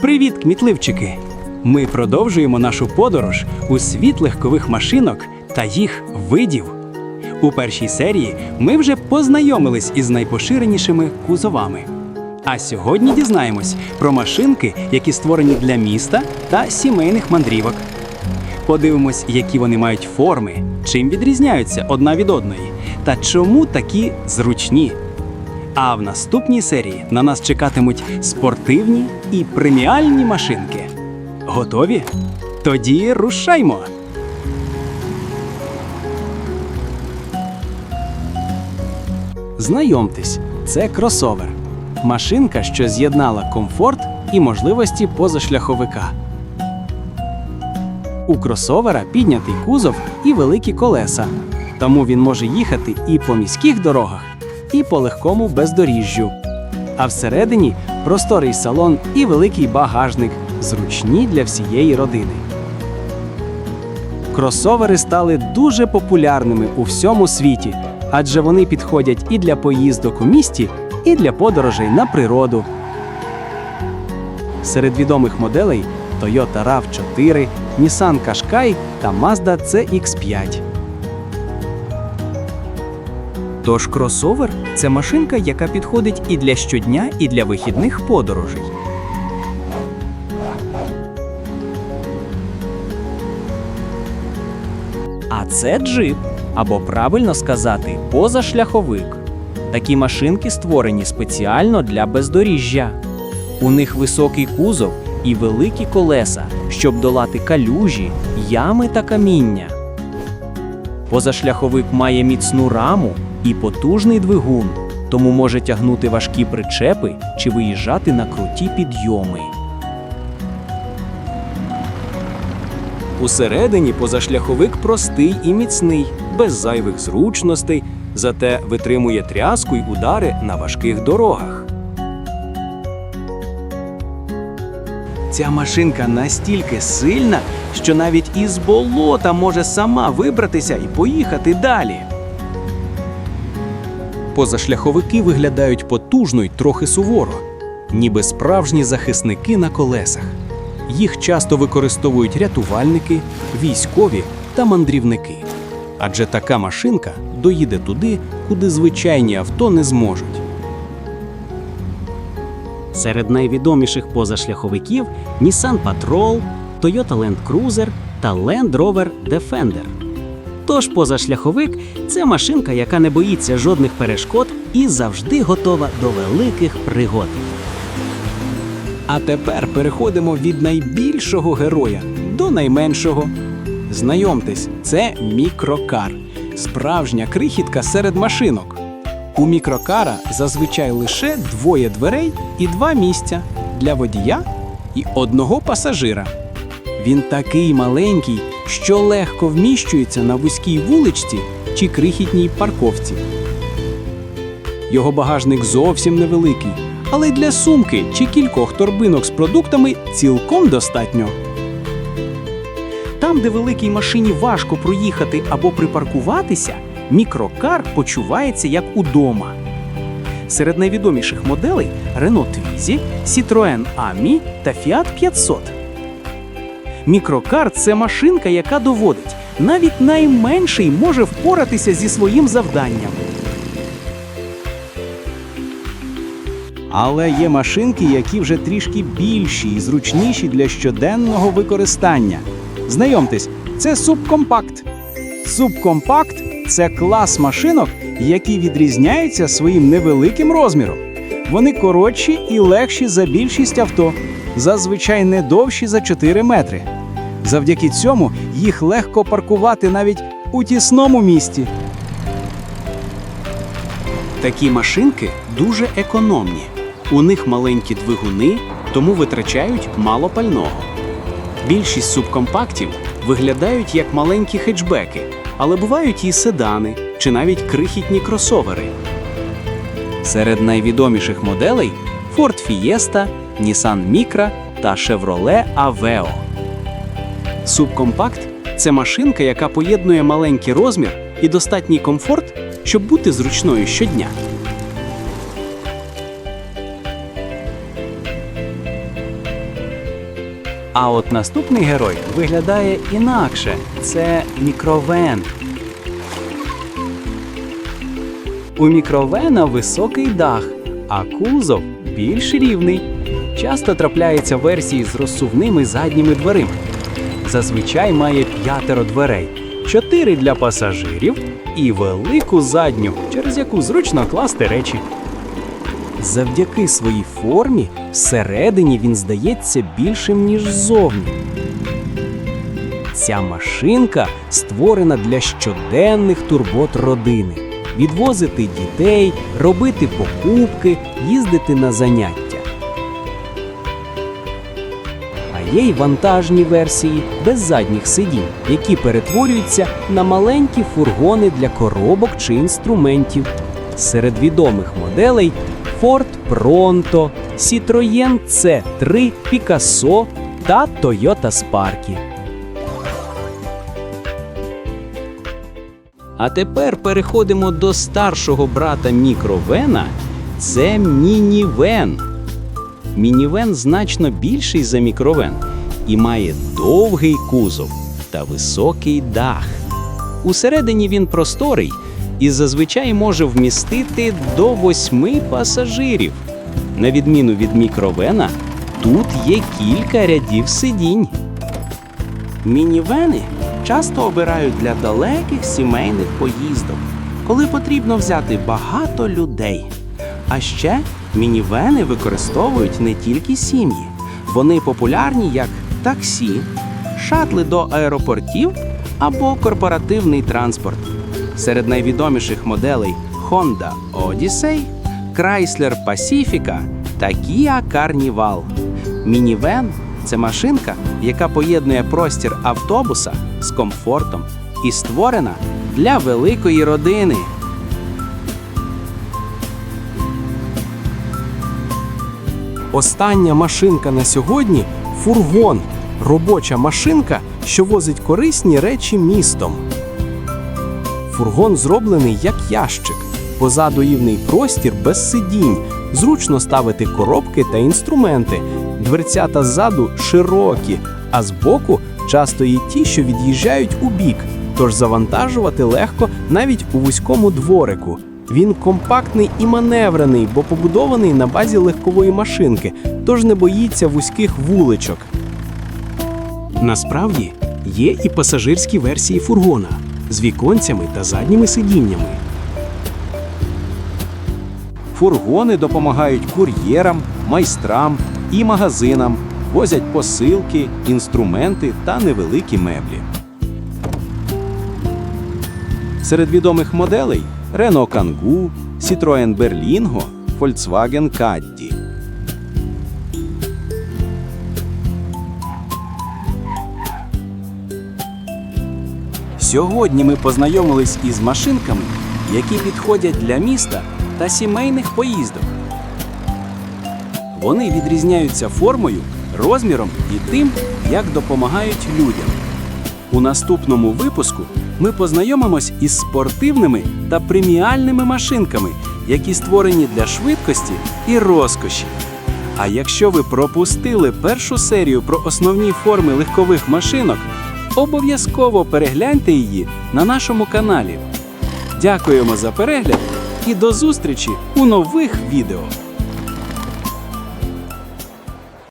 Привіт, кмітливчики! Ми продовжуємо нашу подорож у світ легкових машинок та їх видів. У першій серії ми вже познайомились із найпоширенішими кузовами. А сьогодні дізнаємось про машинки, які створені для міста та сімейних мандрівок. Подивимось, які вони мають форми, чим відрізняються одна від одної, та чому такі зручні. А в наступній серії на нас чекатимуть спортивні і преміальні машинки. Готові? Тоді рушаймо! Знайомтесь, це кросовер. Машинка, що з'єднала комфорт і можливості позашляховика. У кросовера піднятий кузов і великі колеса, тому він може їхати і по міських дорогах, і по легкому бездоріжжю. А всередині просторий салон і великий багажник, зручні для всієї родини. Кросовери стали дуже популярними у всьому світі, адже вони підходять і для поїздок у місті, і для подорожей на природу. Серед відомих моделей Toyota RAV4, Nissan Qashqai та Mazda CX5. Тож кросовер це машинка, яка підходить і для щодня, і для вихідних подорожей. А це джип, або правильно сказати, позашляховик. Такі машинки створені спеціально для бездоріжжя. У них високий кузов і великі колеса, щоб долати калюжі, ями та каміння. Позашляховик має міцну раму і потужний двигун, тому може тягнути важкі причепи чи виїжджати на круті підйоми. Усередині позашляховик простий і міцний, без зайвих зручностей, зате витримує тряску й удари на важких дорогах. Ця машинка настільки сильна, що навіть із болота може сама вибратися і поїхати далі. Позашляховики виглядають потужно й трохи суворо, ніби справжні захисники на колесах. Їх часто використовують рятувальники, військові та мандрівники. Адже така машинка доїде туди, куди звичайні авто не зможуть. Серед найвідоміших позашляховиків Nissan Patrol, Toyota Land Cruiser та Land Rover Defender. Тож позашляховик це машинка, яка не боїться жодних перешкод і завжди готова до великих пригод. А тепер переходимо від найбільшого героя до найменшого. Знайомтесь, це мікрокар, справжня крихітка серед машинок. У мікрокара зазвичай лише двоє дверей і два місця для водія і одного пасажира. Він такий маленький, що легко вміщується на вузькій вуличці чи крихітній парковці. Його багажник зовсім невеликий, але для сумки чи кількох торбинок з продуктами цілком достатньо. Там, де великій машині важко проїхати або припаркуватися, мікрокар почувається як удома. Серед найвідоміших моделей Renault Twizy, Citroën AMI та Fiat 500. Мікрокар це машинка, яка доводить, навіть найменший може впоратися зі своїм завданням. Але є машинки, які вже трішки більші і зручніші для щоденного використання. Знайомтесь, це субкомпакт. Субкомпакт це клас машинок, які відрізняються своїм невеликим розміром. Вони коротші і легші за більшість авто, зазвичай не довші за 4 метри. Завдяки цьому їх легко паркувати навіть у тісному місті. Такі машинки дуже економні. У них маленькі двигуни, тому витрачають мало пального. Більшість субкомпактів виглядають як маленькі хетчбеки, але бувають і седани чи навіть крихітні кросовери. Серед найвідоміших моделей Ford Fiesta, Nissan Micra та Chevrolet Aveo. Субкомпакт це машинка, яка поєднує маленький розмір і достатній комфорт, щоб бути зручною щодня. А от наступний герой виглядає інакше. Це мікровен. У мікровена високий дах, а кузов більш рівний. Часто трапляються версії з розсувними задніми дверима. Зазвичай має п'ятеро дверей, чотири для пасажирів і велику задню, через яку зручно класти речі. Завдяки своїй формі всередині він здається більшим, ніж ззовні. Ця машинка створена для щоденних турбот родини: відвозити дітей, робити покупки, їздити на заняття. А є й вантажні версії без задніх сидінь, які перетворюються на маленькі фургони для коробок чи інструментів. Серед відомих моделей Ford Pronto, Citroën C3 Picasso та Toyota Sparky. А тепер переходимо до старшого брата мікровена. Це мінівен. Мінівен значно більший за мікровен і має довгий кузов та високий дах. Усередині він просторий і зазвичай може вмістити до восьми пасажирів. На відміну від мікровена, тут є кілька рядів сидінь. Мінівени часто обирають для далеких сімейних поїздок, коли потрібно взяти багато людей. А ще мінівени використовують не тільки сім'ї, вони популярні як таксі, шатли до аеропортів або корпоративний транспорт. Серед найвідоміших моделей Honda Odyssey, Chrysler Pacifica та Kia Carnival. Мінівен це машинка, яка поєднує простір автобуса з комфортом і створена для великої родини. Остання машинка на сьогодні фургон, робоча машинка, що возить корисні речі містом. Фургон зроблений як ящик, позаду рівний простір без сидінь, зручно ставити коробки та інструменти. Дверцята ззаду широкі, а збоку часто є ті, що від'їжджають у бік, тож завантажувати легко навіть у вузькому дворику. Він компактний і маневрений, бо побудований на базі легкової машинки, тож не боїться вузьких вуличок. Насправді є і пасажирські версії фургона з віконцями та задніми сидіннями. Фургони допомагають кур'єрам, майстрам і магазинам, возять посилки, інструменти та невеликі меблі. Серед відомих моделей Renault Kangoo, Citroën Berlingo, Volkswagen Caddy. Сьогодні ми познайомились із машинками, які підходять для міста та сімейних поїздок. Вони відрізняються формою, розміром і тим, як допомагають людям. У наступному випуску ми познайомимось із спортивними та преміальними машинками, які створені для швидкості і розкоші. А якщо ви пропустили першу серію про основні форми легкових машинок, обов'язково перегляньте її на нашому каналі. Дякуємо за перегляд і до зустрічі у нових відео!